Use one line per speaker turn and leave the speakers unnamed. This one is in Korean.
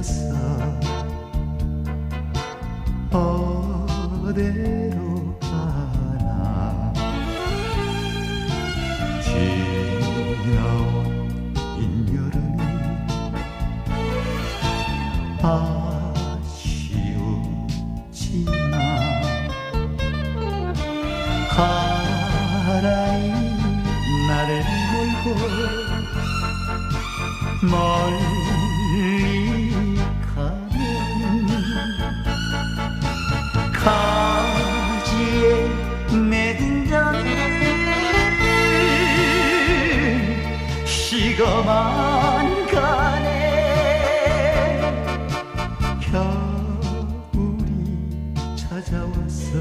떠나서 어디로 가나. 지나온 인여름이 아쉬우지만 가라이 나를 몰고 멀 지금만 가네. 겨울이 찾아왔어.